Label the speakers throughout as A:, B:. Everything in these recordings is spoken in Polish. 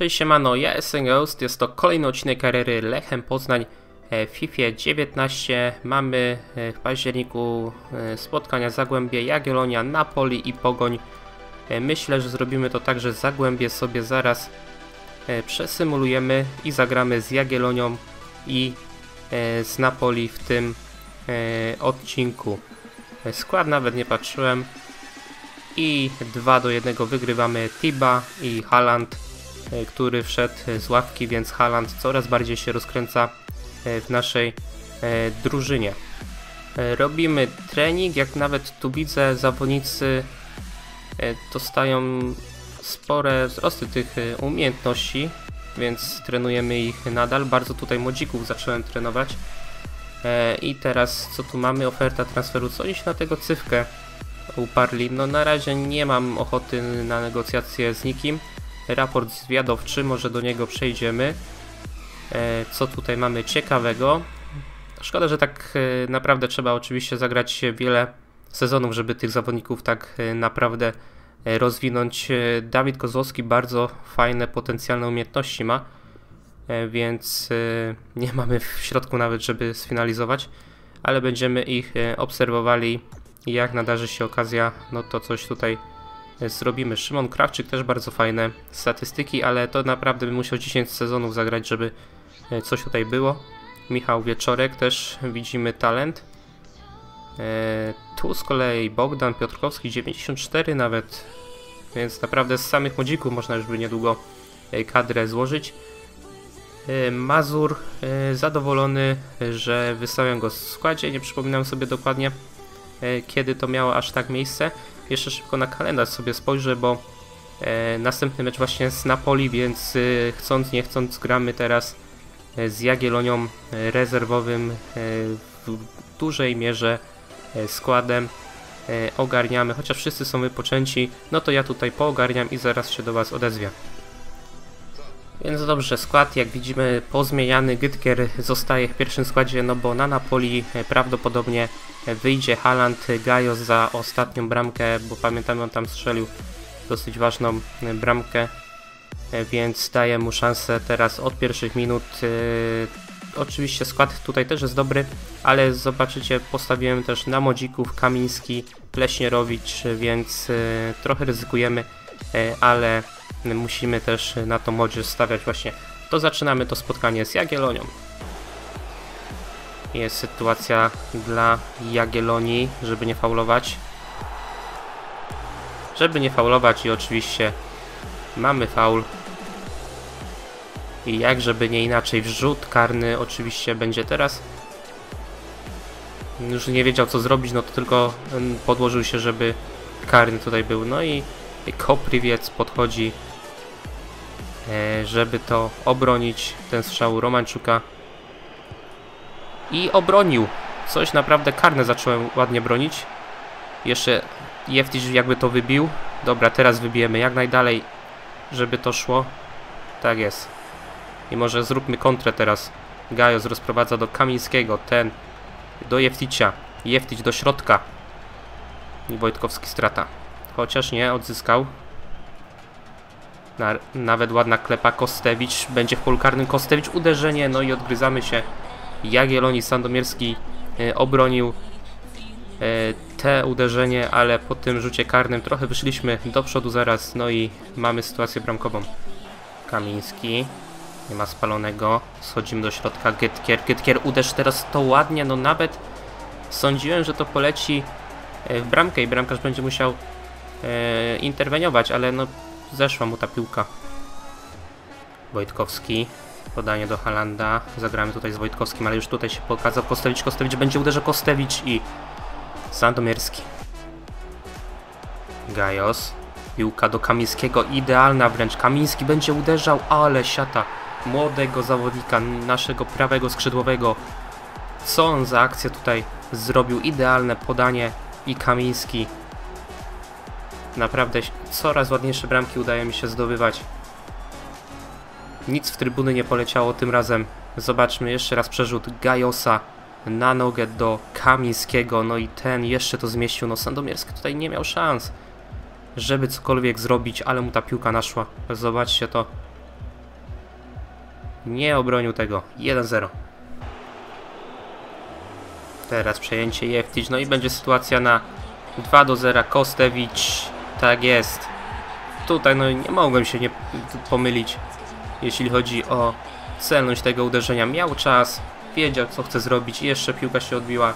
A: Cześć siemano, ja jestem Ghost, jest to kolejny odcinek kariery Lechem Poznań e, w FIFA 19. Mamy e, w październiku e, spotkania Zagłębie, Jagiellonia, Napoli i Pogoń. Myślę, że zrobimy to tak, że Zagłębie sobie zaraz przesymulujemy i zagramy z Jagiellonią i z Napoli w tym odcinku. Skład nawet nie patrzyłem i 2 do 1 wygrywamy Tiba i Haaland E, który wszedł z ławki, więc Haaland coraz bardziej się rozkręca e, w naszej e, drużynie. Robimy trening, jak nawet tu widzę zawodnicy dostają spore wzrosty tych umiejętności, więc trenujemy ich nadal. Bardzo tutaj młodzików zacząłem trenować. I teraz co tu mamy? Oferta transferu. Co oni się na tego cywkę uparli? No na razie nie mam ochoty na negocjacje z nikim raport zwiadowczy, może do niego przejdziemy. E, co tutaj mamy ciekawego? Szkoda, że tak e, naprawdę trzeba oczywiście zagrać wiele sezonów, żeby tych zawodników tak e, naprawdę rozwinąć. Dawid Kozłowski bardzo fajne, potencjalne umiejętności ma, więc nie mamy w środku nawet, żeby sfinalizować, ale będziemy ich obserwowali jak nadarzy się okazja, no to coś tutaj zrobimy. Szymon Krawczyk też bardzo fajne statystyki, ale to naprawdę by musiał 10 sezonów zagrać, żeby e, coś tutaj było. Michał Wieczorek też widzimy talent. E, tu z kolei Bogdan Piotrkowski 94 nawet, więc naprawdę z samych młodzików można już by niedługo e, kadrę złożyć. Mazur zadowolony, że wystawiam go w składzie, nie przypominam sobie dokładnie kiedy to miało aż tak miejsce jeszcze szybko na kalendarz sobie spojrzę, bo e, następny mecz właśnie z Napoli, więc e, chcąc nie chcąc gramy teraz e, z Jagiellonią e, rezerwowym e, w dużej mierze składem ogarniamy, chociaż wszyscy są wypoczęci, no to ja tutaj poogarniam i zaraz się do Was odezwę. Więc dobrze, skład jak widzimy pozmieniany, Gytkier zostaje w pierwszym składzie, no bo na Napoli prawdopodobnie wyjdzie Haaland, Gajos za ostatnią bramkę, bo pamiętamy on tam strzelił dosyć ważną bramkę, więc daję mu szansę teraz od pierwszych minut. Oczywiście skład tutaj też jest dobry, ale zobaczycie postawiłem też na modzików Kamiński, Pleśnierowicz, więc trochę ryzykujemy, ale musimy też na to modzie stawiać właśnie. To zaczynamy to spotkanie z Jagiellonią. Jest sytuacja dla Jagiellonii, żeby nie faulować. Żeby nie faulować i oczywiście mamy faul. I jak żeby nie inaczej wrzut karny oczywiście będzie teraz. Już nie wiedział co zrobić, no to tylko podłożył się, żeby karny tutaj był. No i Koprywiec podchodzi żeby to obronić, ten strzał Romańczuka. I obronił. Coś naprawdę karne zacząłem ładnie bronić. Jeszcze Jeftisz jakby to wybił. Dobra, teraz wybijemy jak najdalej, żeby to szło. Tak jest. I może zróbmy kontrę teraz. Gajos rozprowadza do Kamińskiego, ten do Jefticia. Jeftić do środka. I Wojtkowski strata. Chociaż nie, odzyskał. Na, nawet ładna klepa Kostewicz. Będzie w polu karnym Kostewicz. Uderzenie. No i odgryzamy się. Jagiellonii Sandomierski e, obronił e, te uderzenie, ale po tym rzucie karnym trochę wyszliśmy do przodu zaraz. No i mamy sytuację bramkową. Kamiński. Nie ma spalonego. Schodzimy do środka. Gytkier. Gytkier uderz teraz to ładnie. No nawet sądziłem, że to poleci e, w bramkę i bramkarz będzie musiał e, interweniować, ale no zeszła mu ta piłka. Wojtkowski, podanie do Halanda, zagramy tutaj z Wojtkowskim, ale już tutaj się pokazał Kostewicz, Kostewicz będzie uderzał Kostewicz i Sandomierski. Gajos, piłka do Kamińskiego, idealna wręcz, Kamiński będzie uderzał, ale siata młodego zawodnika, naszego prawego skrzydłowego. Co on za akcję tutaj zrobił, idealne podanie i Kamiński Naprawdę coraz ładniejsze bramki udaje mi się zdobywać. Nic w trybuny nie poleciało tym razem. Zobaczmy jeszcze raz przerzut Gajosa na nogę do Kamińskiego. No i ten jeszcze to zmieścił. No Sandomierski tutaj nie miał szans, żeby cokolwiek zrobić, ale mu ta piłka naszła. Zobaczcie to. nie obronił tego. 1-0. Teraz przejęcie Jeftić, no i będzie sytuacja na 2 do 0. Kostewicz, tak jest. Tutaj no nie mogłem się nie pomylić, jeśli chodzi o celność tego uderzenia. Miał czas, wiedział co chce zrobić jeszcze piłka się odbiła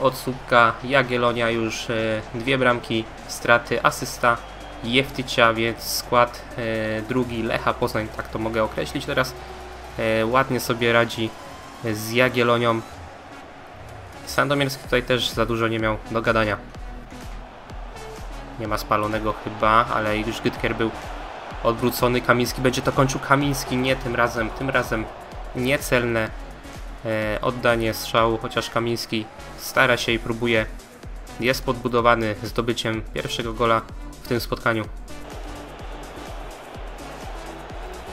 A: od słupka Jagielonia już e, dwie bramki straty, asysta Jeftycia, więc skład e, drugi Lecha Poznań, tak to mogę określić teraz, e, ładnie sobie radzi z Jagielonią. Sandomierski tutaj też za dużo nie miał do gadania. Nie ma spalonego chyba, ale już Gytker był odwrócony. Kamiński będzie to kończył. Kamiński nie tym razem, tym razem niecelne e, oddanie strzału, chociaż Kamiński stara się i próbuje. Jest podbudowany zdobyciem pierwszego gola w tym spotkaniu.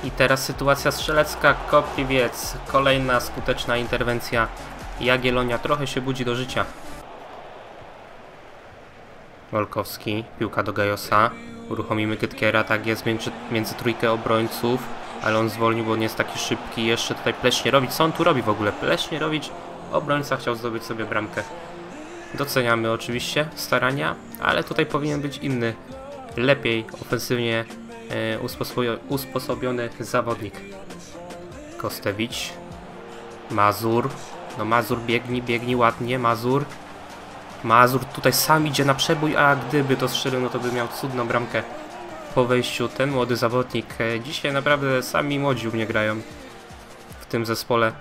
A: I teraz sytuacja strzelecka, Kopriwiec, kolejna skuteczna interwencja Jagielonia, trochę się budzi do życia. Wolkowski, piłka do Gajosa, uruchomimy Gytkiera, tak jest między, między trójkę obrońców, ale on zwolnił, bo nie jest taki szybki, jeszcze tutaj Pleśnierowicz, co on tu robi w ogóle? Pleśnierowicz, obrońca chciał zdobyć sobie bramkę. Doceniamy oczywiście starania, ale tutaj powinien być inny, lepiej ofensywnie e, usposobiony zawodnik. Kostewicz, Mazur, no Mazur biegnie, biegnie ładnie, Mazur. Mazur tutaj sam idzie na przebój, a gdyby to strzelił, no to by miał cudną bramkę po wejściu. Ten młody zawodnik, e, dzisiaj naprawdę sami młodzi u mnie grają w tym zespole.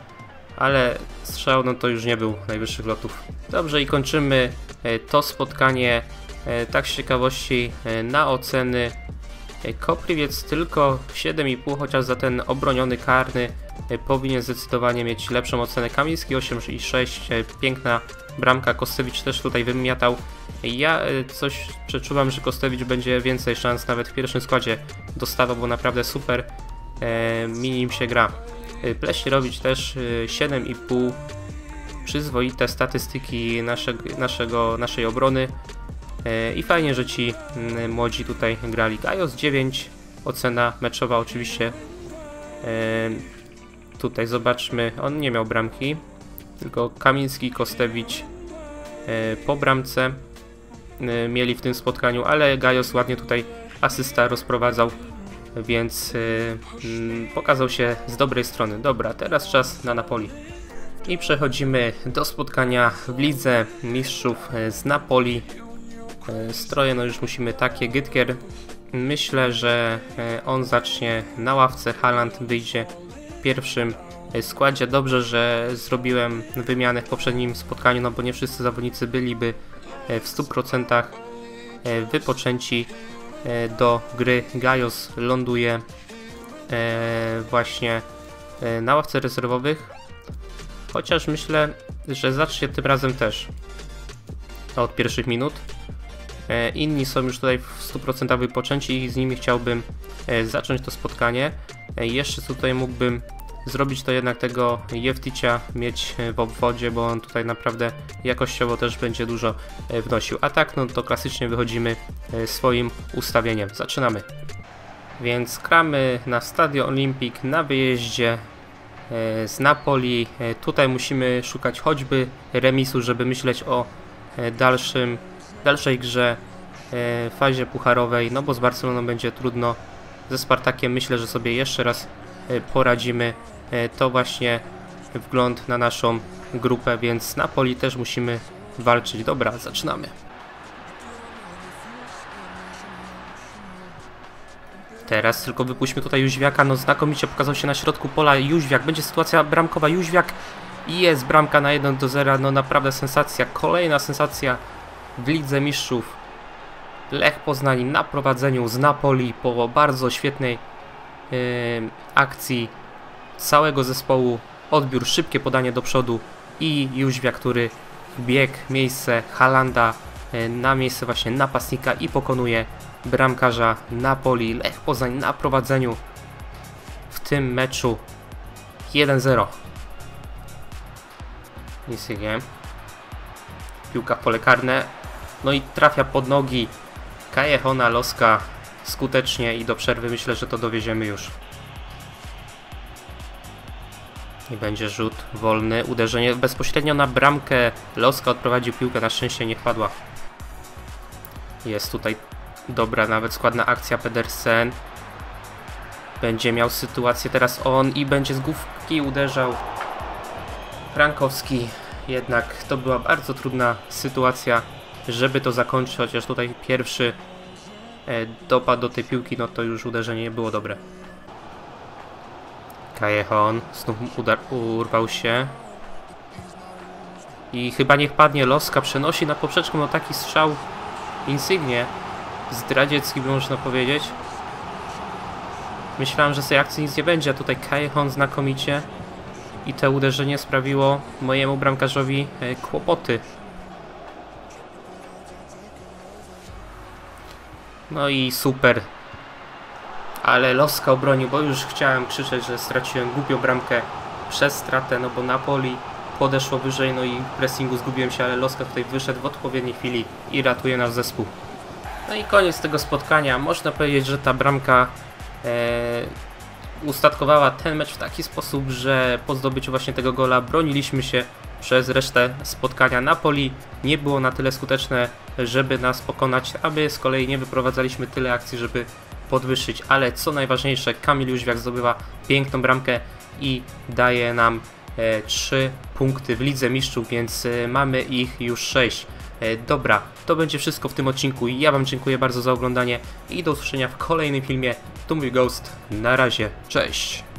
A: Ale strzał no to już nie był najwyższych lotów. Dobrze i kończymy e, to spotkanie e, tak z ciekawości na oceny. Kopriwiec tylko 7,5, chociaż za ten obroniony karny powinien zdecydowanie mieć lepszą ocenę. Kamiński 8,6, piękna bramka, Kostewicz też tutaj wymiatał. Ja e, coś przeczuwam, że Kostewicz będzie więcej szans nawet w pierwszym składzie dostawał, bo naprawdę super e, minim się gra. E, Pleśnierowicz też 7,5 przyzwoite statystyki nasze, naszego, naszej obrony i fajnie, że ci młodzi tutaj grali. Gajos 9, ocena meczowa oczywiście. Tutaj zobaczmy, on nie miał bramki, tylko Kamiński, Kostewicz e, po bramce e, mieli w tym spotkaniu, ale Gajos ładnie tutaj asysta rozprowadzał, więc e, mm, pokazał się z dobrej strony. Dobra, teraz czas na Napoli. I przechodzimy do spotkania w Lidze Mistrzów z Napoli. Stroje no już musimy takie. Gytkier myślę, że on zacznie na ławce. Haland wyjdzie pierwszym składzie. Dobrze, że zrobiłem wymianę w poprzednim spotkaniu, no bo nie wszyscy zawodnicy byliby e, w 100% e, wypoczęci e, do gry. Gajos ląduje właśnie na ławce rezerwowych, chociaż myślę, że zacznie tym razem też od pierwszych minut. Inni są już tutaj w 100% wypoczęci i z nimi chciałbym zacząć to spotkanie. Jeszcze tutaj mógłbym zrobić to jednak tego Jefticia mieć w obwodzie, bo on tutaj naprawdę jakościowo też będzie dużo e, wnosił. A tak, no to klasycznie wychodzimy e, swoim ustawieniem. Zaczynamy. Więc gramy na Stadio Olympic na wyjeździe e, z Napoli. Tutaj musimy szukać choćby remisu, żeby myśleć o dalszym, dalszej grze fazie pucharowej, no bo z Barceloną będzie trudno. Ze Spartakiem myślę, że sobie jeszcze raz poradzimy E, to właśnie wgląd na naszą grupę, więc na poli też musimy walczyć. Dobra, zaczynamy. Teraz tylko wypuśćmy tutaj Jóźwiaka, no znakomicie pokazał się na środku pola Jóźwiak, będzie sytuacja bramkowa, Jóźwiak i jest bramka na 1 do 0, no naprawdę sensacja, kolejna sensacja w Lidze Mistrzów. Lech Poznań na prowadzeniu z Napoli po bardzo świetnej yy, akcji całego zespołu, odbiór, szybkie podanie do przodu i Jóźwia, który bieg miejsce Halanda e, na miejsce właśnie napastnika i pokonuje bramkarza Napoli. Lech Poznań na prowadzeniu w tym meczu 1-0. Nisygie. Piłka w pole karne. No i trafia pod nogi Kajehona Loska skutecznie i do przerwy myślę, że to dowieziemy już. I będzie rzut wolny, uderzenie bezpośrednio na bramkę. Loska odprowadził piłkę, na szczęście nie wpadła. Jest tutaj dobra, nawet składna akcja Pedersen. Będzie miał sytuację teraz on i będzie z główki uderzał. Frankowski. Jednak to była bardzo trudna sytuacja, żeby to zakończyć, chociaż tutaj pierwszy e, dopad do tej piłki, no to już uderzenie nie było dobre. Kajechon. Znów urwał się. I chyba niech padnie Loska. Przenosi na poprzeczkę no taki strzał Insygnie. Zdradziecki by można powiedzieć. Myślałem, że z tej akcji nic nie będzie, a tutaj Kajechon znakomicie. I to uderzenie sprawiło mojemu bramkarzowi e, kłopoty. No i super ale Loska obronił, bo już chciałem krzyczeć, że straciłem głupią bramkę przez stratę, no bo Napoli podeszło wyżej, no i w pressingu zgubiłem się, ale Loska tutaj wyszedł w odpowiedniej chwili i ratuje nasz zespół. No i koniec tego spotkania. Można powiedzieć, że ta bramka e, ustatkowała ten mecz w taki sposób, że po zdobyciu właśnie tego gola broniliśmy się przez resztę spotkania. Napoli nie było na tyle skuteczne, żeby nas pokonać, a my z kolei nie wyprowadzaliśmy tyle akcji, żeby podwyższyć, ale co najważniejsze, Kamil Jóźwiak zdobywa piękną bramkę i daje nam e, 3 punkty w Lidze Mistrzów, więc e, mamy ich już 6. E, dobra, to będzie wszystko w tym odcinku. Ja Wam dziękuję bardzo za oglądanie i do usłyszenia w kolejnym filmie. Tu mój Ghost. Na razie, cześć!